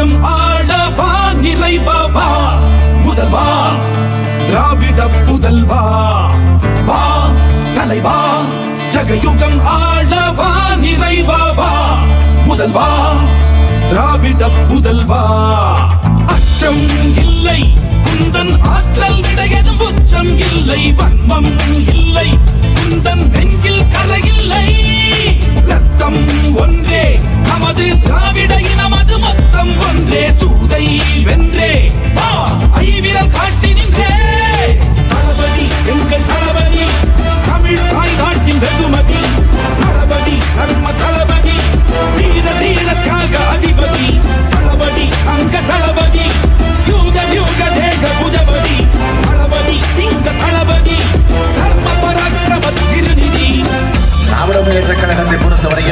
உலகம் ஆளவா நிறைவா முதல்வா திராவிட புதல்வா வா. தலைவா ஜகயுகம் ஆளவா நிறைவா முதல்வா திராவிட புதல்வா அச்சம் இல்லை குந்தன் ஆற்றல் விடையதும் உச்சம் இல்லை வன்மம்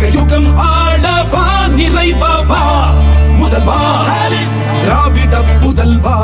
கலியுகம் ஆடவா நிலைபவா முதல்வா. திராவிட புதல்வா